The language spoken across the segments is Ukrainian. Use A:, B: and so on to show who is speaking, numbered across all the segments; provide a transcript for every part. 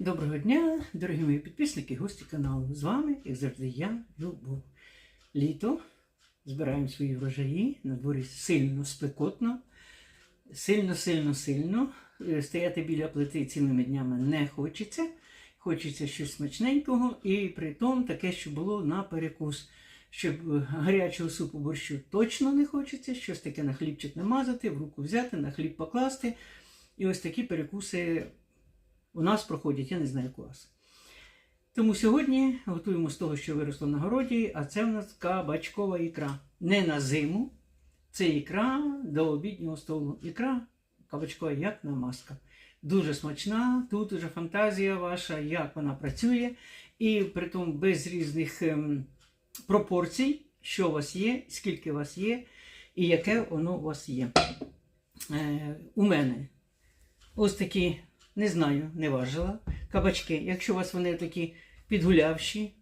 A: Доброго дня, дорогі мої підписники, гості каналу. З вами, як завжди, я, Любов. Літо. Збираємо свої врожаї. На дворі сильно спекотно. Сильно, сильно, сильно. Е, Стояти біля плити цілими днями не хочеться. Хочеться щось смачненького, і при тому таке, що було на перекус. Щоб е, гарячого супу борщу точно не хочеться, щось таке на хлібчик намазати, в руку взяти, на хліб покласти. І ось такі перекуси у нас проходять, я не знаю, вас. Тому сьогодні готуємо з того, що виросло на городі, а це в нас кабачкова ікра. Не на зиму, це ікра до обіднього столу. Ікра кабачкова, як намазка. Дуже смачна, тут уже фантазія ваша, як вона працює, і при тому без різних ем, пропорцій, що у вас є, скільки у вас є, і яке воно у вас є. Е, у мене ось такі не знаю, не важила. Кабачки, якщо у вас вони такі підгулявші,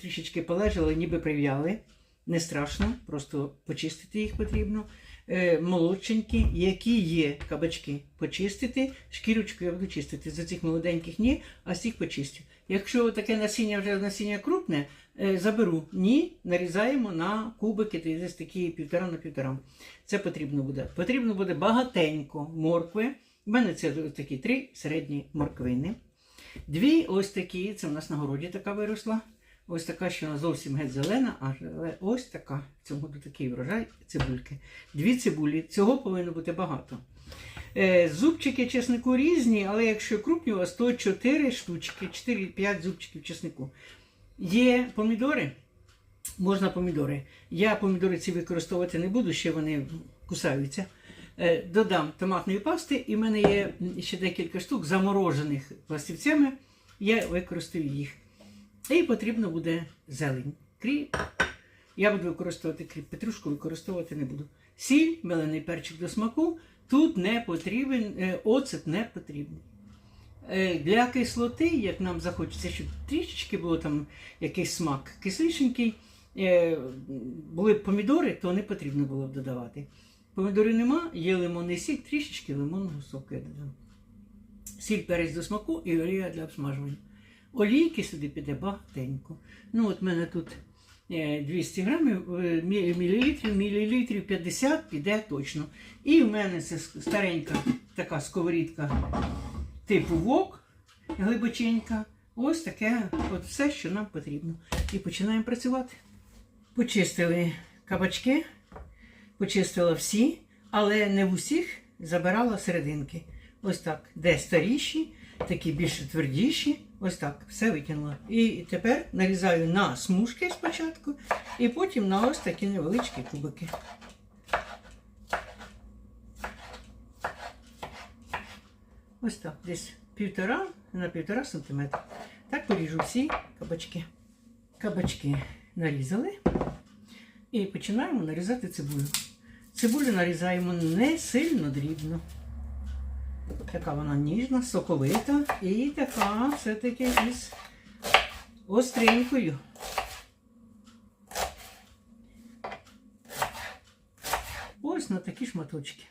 A: трішечки полежали, ніби прив'яли, не страшно, просто почистити їх потрібно. Е, молодшенькі, які є кабачки, почистити, шкірочку я буду чистити. За цих молоденьких ні, а з цих почистю. Якщо таке насіння вже насіння крупне, е, заберу. Ні, нарізаємо на кубики, десь такі півтора на півтора. Це потрібно буде. Потрібно буде багатенько моркви. У мене це такі три середні морквини. Дві ось такі, це в нас на городі така виросла. Ось така, що вона зовсім геть зелена, але ось така. В цьому году такий врожай цибульки. Дві цибулі. Цього повинно бути багато. Е, зубчики чеснику різні, але якщо крупні у вас, то 4 штучки, 4-5 зубчиків чеснику. Є помідори. Можна помідори. Я помідори ці використовувати не буду, ще вони кусаються. Е, Додам томатної пасти, і в мене є ще декілька штук заморожених пластівцями. Я використаю їх. І потрібно буде зелень. Кріп. Я буду використовувати кріп. Петрушку використовувати не буду. Сіль, мелений перчик до смаку. Тут не потрібен, е, оцет не потрібен. Для кислоти, як нам захочеться, щоб трішечки було там якийсь смак кислішенький, е, були б помідори, то не потрібно було б додавати. Помідорів нема, є лимонний сік, трішечки лимонного соку я додам. Сіль перець до смаку і олія для обсмажування. Олійки сюди піде багатенько. Ну, от в мене тут е, 200 грамів, е, мілілітрів, мілілітрів 50 піде точно. І в мене це старенька така сковорідка типу вок, глибоченька. Ось таке от все, що нам потрібно. І починаємо працювати. Почистили кабачки, почистила всі, але не в усіх забирала серединки. Ось так, де старіші, такі більш твердіші. Ось так, все витягнула. І тепер нарізаю на смужки спочатку, і потім на ось такі невеличкі кубики. Ось так, десь півтора на півтора сантиметра. Так поріжу всі кабачки. Кабачки нарізали. І починаємо нарізати цибулю. Цибулю нарізаємо не сильно дрібно. Така вона ніжна, соковита і така все-таки із остренькою. Ось на такі шматочки.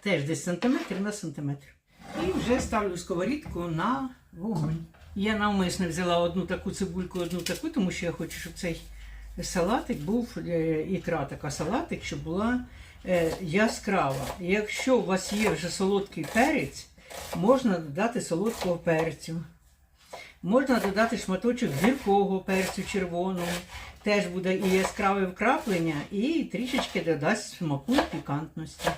A: Теж десь сантиметр на сантиметр. І вже ставлю сковорідку на вогонь. Я навмисно взяла одну таку цибульку, одну таку, тому що я хочу, щоб цей салатик був е, ікра така салатик, щоб була е, яскрава. Якщо у вас є вже солодкий перець, можна додати солодкого перцю. Можна додати шматочок гіркого перцю червоного. Теж буде і яскраве вкраплення, і трішечки додасть смаку і пікантності.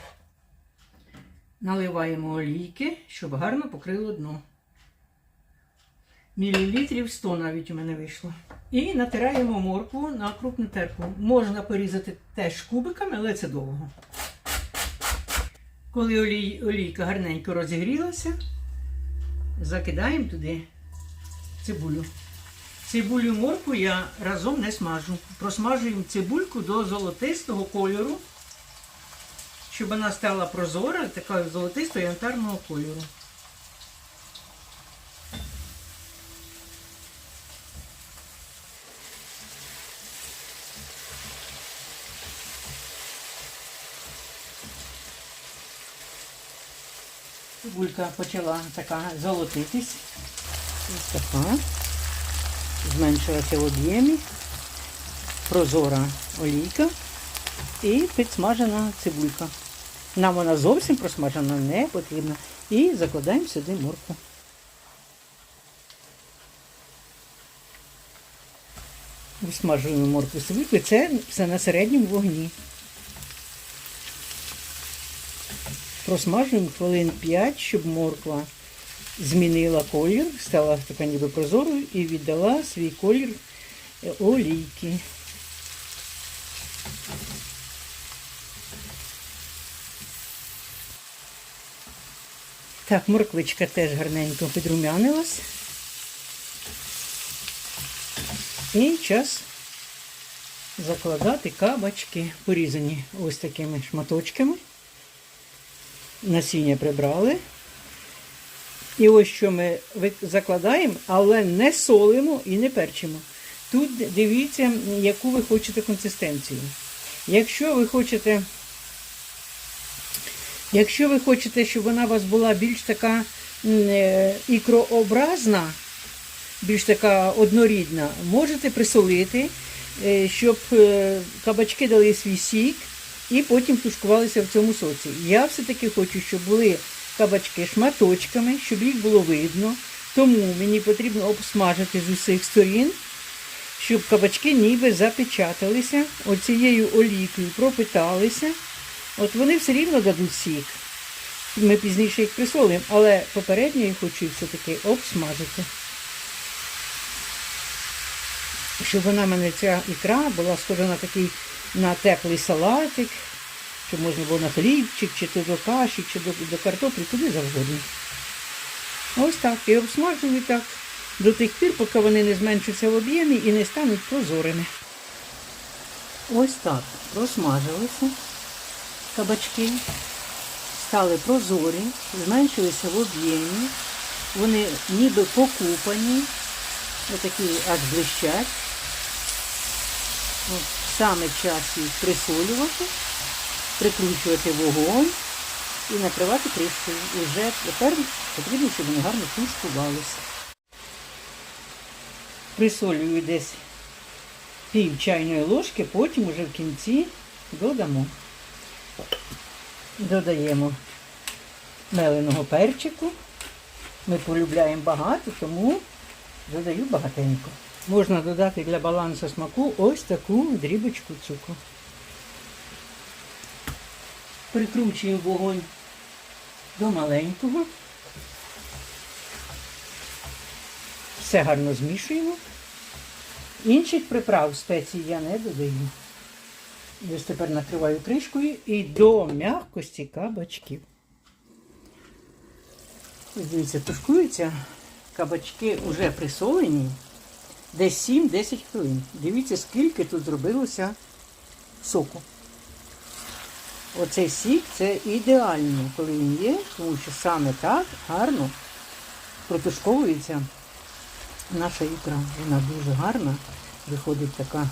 A: Наливаємо олійки, щоб гарно покрило дно. Мілілітрів 100 навіть у мене вийшло. І натираємо моркву на крупну терку. Можна порізати теж кубиками, але це довго. Коли олій, олійка гарненько розігрілася, закидаємо туди цибулю. Цибулю і моркву я разом не смажу. Просмажуємо цибульку до золотистого кольору, щоб вона стала прозора, така золотистого янтарного кольору. Цибулька почала така золотитись. Ось така. Зменшилася в об'ємі. Прозора олійка і підсмажена цибулька. Нам вона зовсім просмажена не потрібна. І закладаємо сюди моркву. Висмажуємо моркву з цибулькою. Це все на середньому вогні. Просмажуємо хвилин 5, щоб морква змінила колір, стала така ніби прозорою і віддала свій колір е, олійки. Так, морквичка теж гарненько підрумянилась. І час закладати кабачки, порізані ось такими шматочками. Насіння прибрали. І ось що ми закладаємо, але не солимо і не перчимо. Тут дивіться, яку ви хочете консистенцію. Якщо ви хочете, якщо ви хочете, щоб вона у вас була більш така е, ікрообразна, більш така однорідна, можете присолити, е, щоб е, кабачки дали свій сік і потім тушкувалися в цьому соці. Я все-таки хочу, щоб були кабачки шматочками, щоб їх було видно. Тому мені потрібно обсмажити з усіх сторін, щоб кабачки ніби запечаталися, оцією олійкою пропиталися. От вони все рівно дадуть сік. Ми пізніше їх присолимо, але попередньо я хочу все-таки обсмажити. Щоб вона мене ця ікра була схожа такий на теплий салатик, щоб можна було на хлібчик, чи то до каші, чи до, до картоплі, куди завгодно. Ось так. І обсмажую так до тих пір, поки вони не зменшаться в об'ємі і не стануть прозорими. Ось так. Просмажилися кабачки, стали прозорі, зменшилися в об'ємі. Вони ніби покупані, отакі аж блищать. От, саме час їх присолювати, прикручувати вогонь і накривати кришкою. І вже тепер потрібно, щоб вони гарно тушкувалися. Присолюю десь пів чайної ложки, потім уже в кінці додамо. Додаємо меленого перчику. Ми полюбляємо багато, тому додаю багатенько. Можна додати для балансу смаку ось таку дрібочку цукру. Прикручуємо вогонь до маленького. Все гарно змішуємо. Інших приправ спецій я не додаю. Ось тепер накриваю кришкою і до м'якості кабачків. Дивіться, тушкуються кабачки вже присолені десь 7-10 хвилин. Дивіться, скільки тут зробилося соку. Оцей сік це ідеально, коли він є, тому що саме так гарно протушковується наша ікра. Вона дуже гарна, виходить така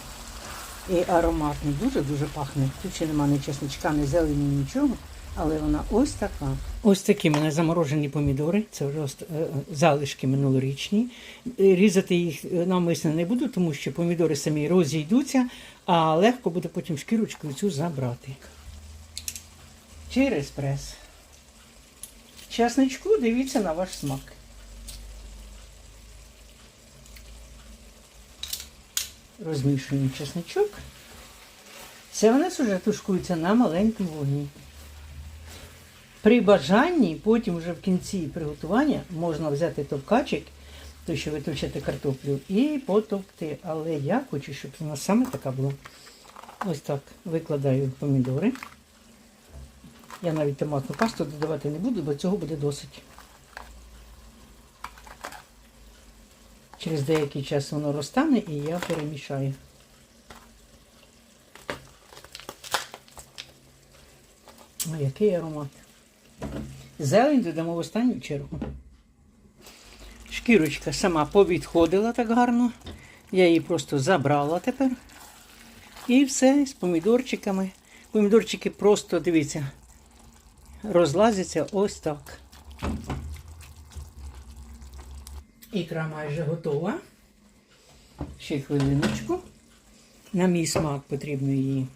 A: і ароматна, дуже-дуже пахне. Тут ще немає ні чесничка, ні зелені, нічого. Але вона ось така. Ось такі в мене заморожені помідори. Це вже е, е, залишки минулорічні. Е, Різати їх навмисно не буду, тому що помідори самі розійдуться, а легко буде потім шкірочкою цю забрати. Через прес. Часничку дивіться на ваш смак. Розмішуємо чесничок. Це в нас вже тушкується на маленькому вогні. При бажанні, потім вже в кінці приготування можна взяти товкачик, той, що ви товчете картоплю, і потовкти. Але я хочу, щоб вона саме така була. Ось так викладаю помідори. Я навіть томатну пасту додавати не буду, бо цього буде досить. Через деякий час воно розтане і я перемішаю. Який аромат. Зелень додамо в останню чергу. Шкірочка сама повідходила так гарно. Я її просто забрала тепер. І все з помідорчиками. Помідорчики просто, дивіться, розлазяться ось так. Ікра майже готова. Ще хвилиночку. На мій смак потрібно її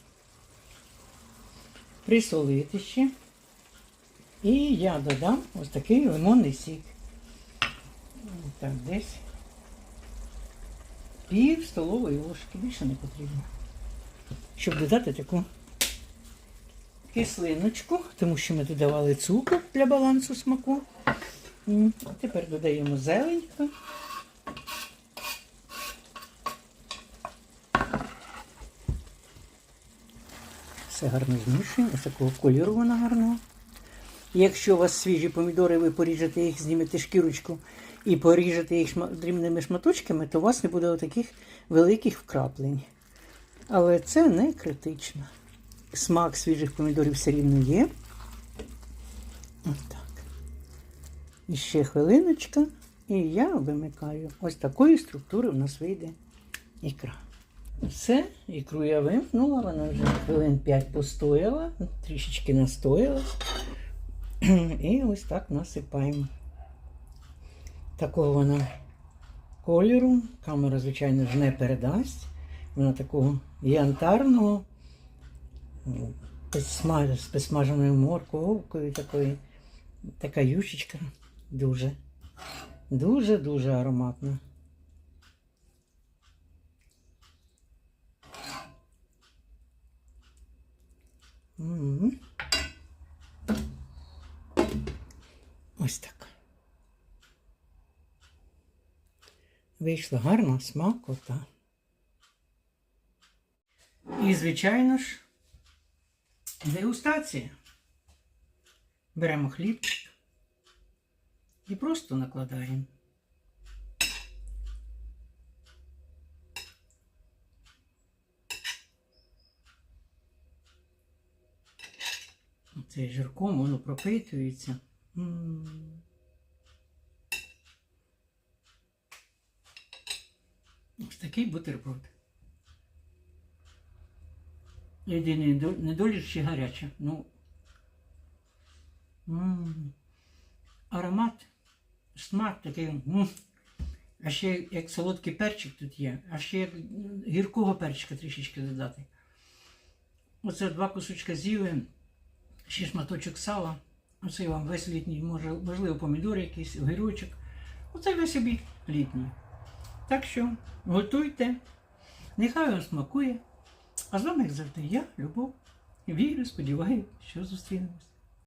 A: присолити ще. І я додам ось такий лимонний сік. Так, десь пів столової ложки, більше не потрібно. Щоб додати таку кислиночку, тому що ми додавали цукор для балансу смаку. Тепер додаємо зелень. Все гарно змішуємо, ось такого кольору вона гарного. Якщо у вас свіжі помідори, ви поріжете їх, знімете шкірочку і поріжете їх дрібними шматочками, то у вас не буде таких великих вкраплень. Але це не критично. Смак свіжих помідорів все рівно є. Ось так. І ще хвилиночка, і я вимикаю. Ось такої структури у нас вийде ікра. Все, ікру я вимкнула, вона вже хвилин 5 постояла, трішечки настоялась. І ось так насипаємо. Такого вона кольору. Камера, звичайно ж, не передасть. Вона такого янтарного, з підсмаженою морковкою, такої, така юшечка. Дуже, дуже-дуже ароматна. М. Ось так. Вийшла гарна смакота. І, звичайно ж, дегустація. Беремо хлібчик і просто накладаємо. Цей жирком воно пропитується. Ось такий бутерброд. Єдиний недо- недолік ще гаряча. Ну. Аромат, смак такий. м. А ще як солодкий перчик тут є, а ще як гіркого перчика трішечки додати. Оце два кусочка з'їли, ще шматочок сала. Оце вам весь літній, може, можливо, помідор якийсь, огірочок. Оце весь обід літній. Так що готуйте, нехай вам смакує. А з вами, як завжди, я, Любов. Вірю, сподіваюся, що зустрінемось.